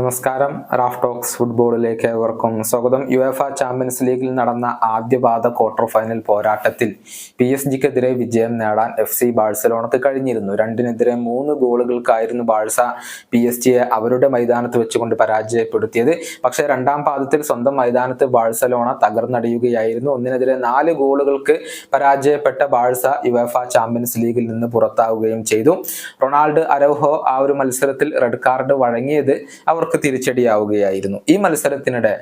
നമസ്കാരം. Raf talks ഫുട്ബോളിലേക്ക് ഏവർക്കും സ്വാഗതം. യു എഫ് ചാമ്പ്യൻസ് ലീഗിൽ നടന്ന ആദ്യപാദ ക്വാർട്ടർ ഫൈനൽ പോരാട്ടത്തിൽ പി എസ് ജിക്കെതിരെ വിജയം നേടാൻ എഫ് സി ബാഴ്സലോണക്ക് കഴിഞ്ഞിരുന്നു. രണ്ടിനെതിരെ മൂന്ന് ഗോളുകൾക്കായിരുന്നു ബാഴ്സ പി എസ് ജിയെ അവരുടെ മൈതാനത്ത് വെച്ചുകൊണ്ട് പരാജയപ്പെടുത്തിയത്. പക്ഷേ രണ്ടാം പാദത്തിൽ സ്വന്തം മൈതാനത്ത് ബാഴ്സലോണ തകർന്നടിയുകയായിരുന്നു. ഒന്നിനെതിരെ നാല് ഗോളുകൾക്ക് പരാജയപ്പെട്ട ബാഴ്സ യു എഫ് ചാമ്പ്യൻസ് ലീഗിൽ നിന്ന് പുറത്താവുകയും ചെയ്തു. റൊണാൾഡ് അരോഹോ ആ ഒരു മത്സരത്തിൽ റെഡ് കാർഡ് വഴങ്ങിയത് അവർക്ക് തിരിച്ചടിയാവുകയായിരുന്നു. ഈ മത്സരത്തിനിടെ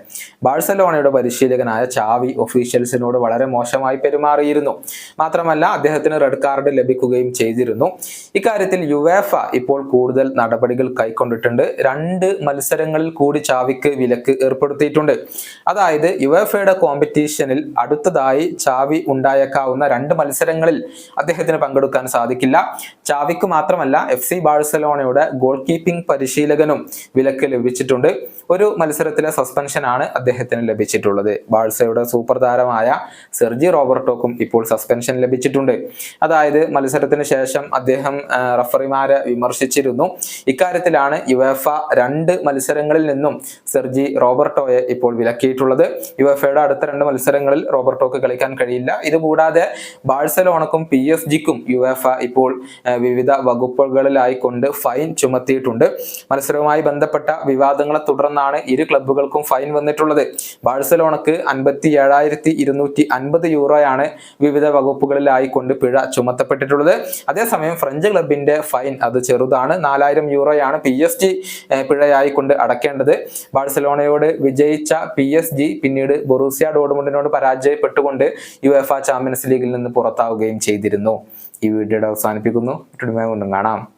ബാഴ്സലോണയുടെ പരിശീലകനായ ചാവി ഒഫീഷ്യൽസിനോട് വളരെ മോശമായി പെരുമാറിയിരുന്നു. മാത്രമല്ല അദ്ദേഹത്തിന് റെഡ് കാർഡ് ലഭിക്കുകയും ചെയ്തിരുന്നു. ഇക്കാര്യത്തിൽ യുവേഫ ഇപ്പോൾ കൂടുതൽ നടപടികൾ കൈക്കൊണ്ടിട്ടുണ്ട്. രണ്ട് മത്സരങ്ങളിൽ കൂടി ചാവിക്ക് വിലക്ക് ഏർപ്പെടുത്തിയിട്ടുണ്ട്. അതായത് യുവേഫയുടെ കോമ്പറ്റീഷനിൽ അടുത്തതായി ചാവി ഉണ്ടായേക്കാവുന്ന രണ്ട് മത്സരങ്ങളിൽ അദ്ദേഹത്തിന് പങ്കെടുക്കാൻ സാധിക്കില്ല. ചാവിക്ക് മാത്രമല്ല എഫ് സി ബാഴ്സലോണയുടെ ഗോൾ കീപ്പിംഗ് പരിശീലകനും വിലക്ക് ലഭിച്ചിട്ടുണ്ട്. ഒരു മത്സരത്തിലെ സസ്പെൻഷനാണ് അദ്ദേഹത്തിന് ലഭിച്ചിട്ടുള്ളത്. ബാഴ്സയുടെ സൂപ്പർ താരമായ സെർജി റോബർട്ടോക്കും ഇപ്പോൾ സസ്പെൻഷൻ ലഭിച്ചിട്ടുണ്ട്. അതായത് മത്സരത്തിന് ശേഷം അദ്ദേഹം റഫറിമാരെ വിമർശിച്ചിരുന്നു. ഇക്കാര്യത്തിലാണ് യുവേഫ രണ്ട് മത്സരങ്ങളിൽ നിന്നും സെർജി റോബർട്ടോയെ ഇപ്പോൾ വിലക്കിയിട്ടുള്ളത്. യുവേഫയുടെ അടുത്ത രണ്ട് മത്സരങ്ങളിൽ റോബർട്ടോക്ക് കളിക്കാൻ കഴിയില്ല. ഇതുകൂടാതെ ബാഴ്സലോണക്കും പി എസ് ജിക്കും യുവേഫ ഇപ്പോൾ വിവിധ വകുപ്പുകളിലായിക്കൊണ്ട് ഫൈൻ ചുമത്തിയിട്ടുണ്ട്. മത്സരവുമായി ബന്ധപ്പെട്ട വിവാദങ്ങളെ തുടർന്നാണ് ഇരു ക്ലബ്ബുകൾക്കും ഫൈൻ വന്നിട്ടുള്ളത്. ബാഴ്സലോണക്ക് അൻപത്തി ഏഴായിരത്തി ഇരുന്നൂറ്റി അൻപത് യൂറോയാണ് വിവിധ വകുപ്പുകളിലായിക്കൊണ്ട് പിഴ ചുമത്തപ്പെട്ടിട്ടുള്ളത്. അതേസമയം ഫ്രഞ്ച് ക്ലബിന്റെ ഫൈൻ അത് ചെറുതാണ്. നാലായിരം യൂറോയാണ് പി എസ് ജി പിഴയായിക്കൊണ്ട് അടക്കേണ്ടത്. ബാഴ്സലോണയോട് വിജയിച്ച പി എസ് ജി പിന്നീട് ബൊറൂസിയ ഡോർമുണ്ടിനോട് പരാജയപ്പെട്ടുകൊണ്ട് യു എഫ് ആ ചാമ്പ്യൻസ് ലീഗിൽ നിന്ന് പുറത്താവുകയും ചെയ്തിരുന്നു. ഈ വീഡിയോയുടെ അവസാനിപ്പിക്കുന്നു. കൊണ്ടും കാണാം.